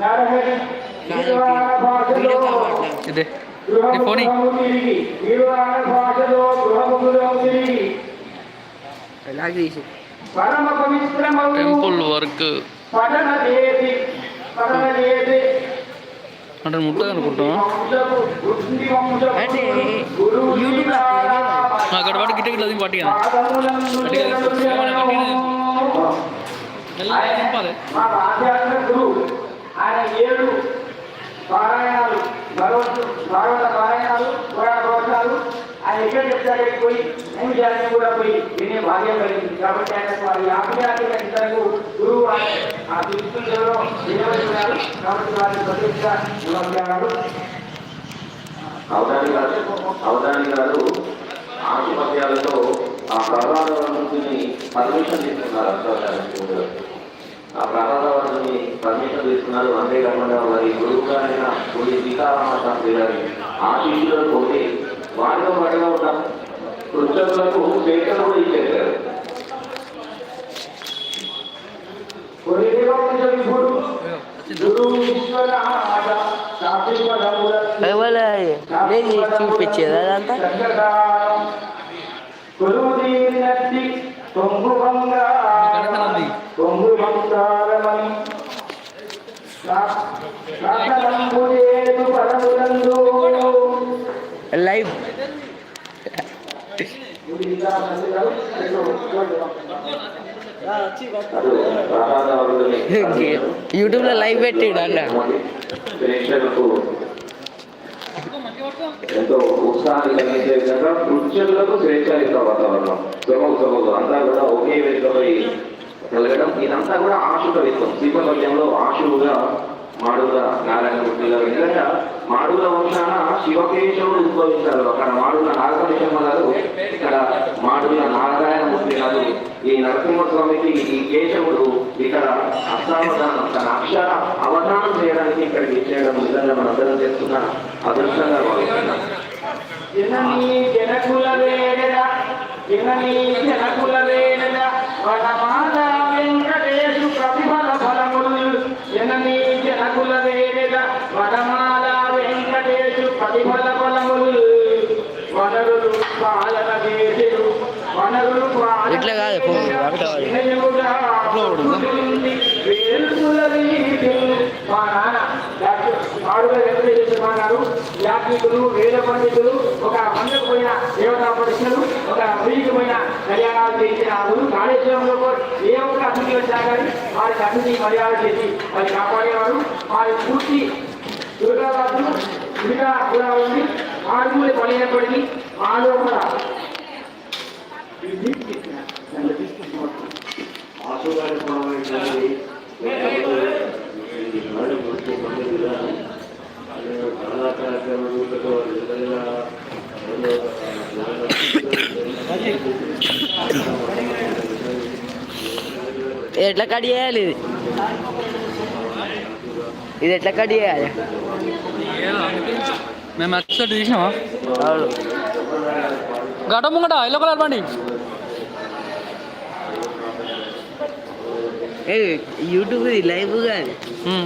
నరహరి నిర్వాణ భాషలో ఇదే గృహము ఫోని. గృహము తిరిగి నిర్వాణ భాషలో గృహము గృహము తిరిగి ఎలాగ తీసి పరమ పవిత్రమౌ టెంపుల్ వర్క్ పఠన చేసి పఠన చేసి అంటే ముట్టదు అనుకుంటున్నా వంశపు వృద్ధి వంశపు అంటే గురువు యూట్యూబ్ లో అక్కడ పాటు గిట్ట గిట్ల అది పట్టిగా పాదములందు పట్టిగా ఆయన ఏడు పారాయణాలు భగవంతుడు భాగవత పారాయణాలు పురాణ ప్రవచనాలు. ఆయన ఎక్కడ చెప్తారు పోయి మూడు జాతిని కూడా పోయి వినే భాగ్యం కలిగింది. కాబట్టి ఆయన వారి ఆజ్ఞాత్మిక ఇతరులకు గురువు ఆయన ఆ దుస్తులలో నిలబడుతున్నారు కాబట్టి వారిని ప్రతిష్ట నమస్కారాలు అవధాని గారు అవధాని గారు ఆశుపత్యాలతో ఆ ప్రహ్లాదవరుని పర్మిషన్ తీసుకున్నారు. అష్టోత్తరానికి ఆ ప్రహ్లాదవరుని పర్మిషన్ తీసుకున్నారు. అంతేకాకుండా వారి గురువు గారైన గుడి సీతారామ శాస్త్రి గారి ఆశీస్సులతో పోతే వారితో పాటుగా ఉన్న కృష్ణులకు స్వేచ్ఛను కూడా గురువు విశ్వనాథ శాస్త్రి కొంగు లైవ్ యూట్యూబ్లో లైవ్. పెట్టిడు అన్న. ఎంతో ఉత్సాహాన్ని కలిగించే విధంగా నృత్యులకు స్వేచ్ఛాయుత వాతావరణం. సొగవు సొగవు అంతా కూడా ఒకే వేదికపై వెలగడం ఇదంతా కూడా ఆశు విత్వం శ్రీపల్యంలో ఆశువుగా మాడుల నారాయణమూర్తి గారు నిజంగా మాడుల వంశాన శివకేశవుడు ఉద్భవించారు. అక్కడ మాడుల నాగపరిశర్మ గారు ఇక్కడ నారాయణ నారాయణమూర్తి గారు ఈ నరసింహస్వామికి ఈ కేశవుడు ఇక్కడ అష్టావధానం తన అక్షర అవధానం చేయడానికి ఇక్కడికి చేయడం నిజంగా మనందరం చేస్తున్న అదృష్టంగా భావిస్తున్నాం. జనకుల జనకుల వెంకటేశ్వర గారు యాత్రికులు వేద పండితులు ఒక మందకు పోయిన దేవతా ప్రశ్నలు ఒక వెయ్యికి పోయిన కళ్యాణాలు చేసిన ఆ కాళేశ్వరంలో ఏ ఒక్క అతిథి వచ్చినా కానీ వారికి అతిథి మర్యాద చేసి వారి కాపాడేవారు వారి పూర్తి దుర్గాదాసులు దుర్గా కూడా ఉంది ఆరుగురు బలైనప్పటికీ ఆలోపల ఎట్లా కట్ చేయాలి ఇది? ఇది ఎట్లా కట్ చేయాలి? మేము ఎక్సెట్ తీసినామా అవును గట ముంగట ఎల్లో కలర్ బండి ఏ యూట్యూబ్ ఇది లైవ్ కాదు